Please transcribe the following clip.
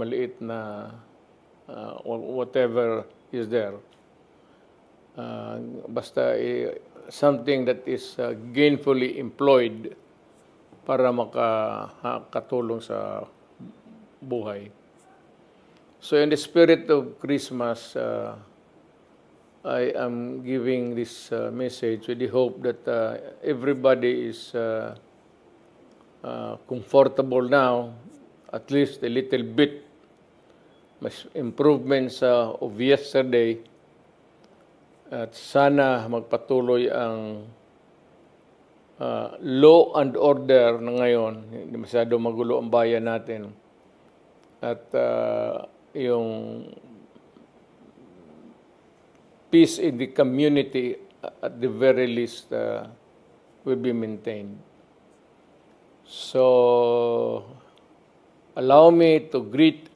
maliit na uh, whatever is there. Uh, basta eh, something that is uh, gainfully employed para makatulong sa buhay. So in the spirit of Christmas, uh, I am giving this uh, message with the hope that uh, everybody is uh, uh, comfortable now, at least a little bit. Mas improvements of yesterday. At sana magpatuloy ang uh, law and order na ngayon. Hindi masyado magulo ang bayan natin. At uh, yung peace in the community uh, at the very least uh, will be maintained. So, allow me to greet